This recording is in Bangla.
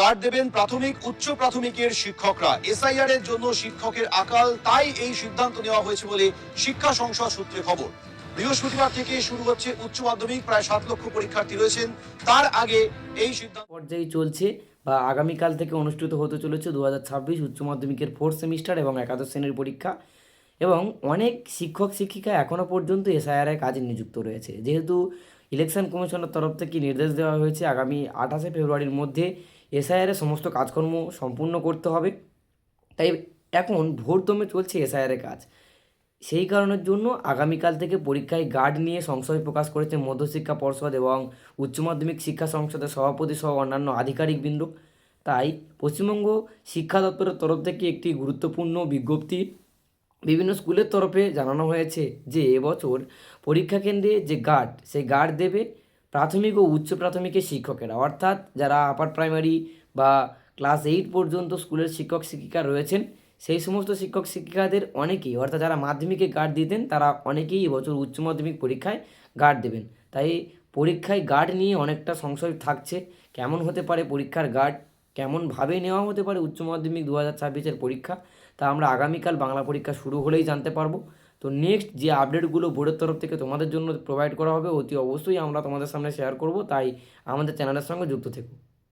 গার্ড দেবেন প্রাথমিক, উচ্চ প্রাথমিকের শিক্ষকরা। এসআইআর এর জন্য শিক্ষকের আকাল, তাই এই সিদ্ধান্ত নেওয়া হয়েছে বলে শিক্ষা সংসদ সূত্রে খবর। বৃহস্পতিবার থেকে শুরু হচ্ছে উচ্চ মাধ্যমিক, প্রায় সাত লক্ষ পরীক্ষার্থী রয়েছেন। তার আগে এই সিদ্ধান্ত পর্যায়ে চলছে বা আগামীকাল থেকে অনুষ্ঠিত হতে চলেছে দু হাজার ছাব্বিশ উচ্চ মাধ্যমিকের ফোর্থ সেমিস্টার এবং একাদশ শ্রেণির পরীক্ষা। এবং অনেক শিক্ষক, শিক্ষিকা এখনও পর্যন্ত এসআইআরের কাজে নিযুক্ত রয়েছে। যেহেতু ইলেকশন কমিশনের তরফ থেকে নির্দেশ দেওয়া হয়েছে, আগামী আঠাশে ফেব্রুয়ারির মধ্যে এসআইআরের সমস্ত কাজকর্ম সম্পূর্ণ করতে হবে। তাই এখন ভোরদমে চলছে এসআইআরের কাজ। সেই কারণের জন্য আগামীকাল থেকে পরীক্ষায় গার্ড নিয়ে সংশয় প্রকাশ করেছে মধ্যশিক্ষা পর্ষদ এবং উচ্চ মাধ্যমিক শিক্ষা সংসদের সভাপতি সহ অন্যান্য আধিকারিকবৃন্দ তাই পশ্চিমবঙ্গ শিক্ষা দপ্তরের তরফ থেকে একটি গুরুত্বপূর্ণ বিজ্ঞপ্তি বিভিন্ন স্কুলের তরফে জানানো হয়েছে যে এবছর পরীক্ষা কেন্দ্রে যে গার্ড সেই গার্ড দেবে প্রাথমিক ও উচ্চ প্রাথমিকের শিক্ষকেরা, অর্থাৎ যারা আপার প্রাইমারি বা ক্লাস এইট পর্যন্ত স্কুলের শিক্ষক শিক্ষিকা রয়েছেন, সেই সমস্ত শিক্ষক শিক্ষিকাদের অনেকেই, অর্থাৎ যারা মাধ্যমিকে গার্ড দিতেন, তারা অনেকেই এবছর উচ্চ মাধ্যমিক পরীক্ষায় গার্ড দেবেন। তাই পরীক্ষায় গার্ড নিয়ে অনেকটা সংশয় থাকছে, কেমন হতে পারে পরীক্ষার গার্ড কেমনভাবে নেওয়া হতে পারে উচ্চ মাধ্যমিক দু হাজার ছাব্বিশের পরীক্ষা, তা আমরা আগামীকাল বাংলা পরীক্ষা শুরু হলেই জানতে পারব। তো নেক্সট যে আপডেটগুলো বোর্ডের তরফ থেকে তোমাদের জন্য প্রোভাইড করা হবে, অতি অবশ্যই আমরা তোমাদের সামনে শেয়ার করব। তাই আমাদের চ্যানেলের সঙ্গে যুক্ত থেকো।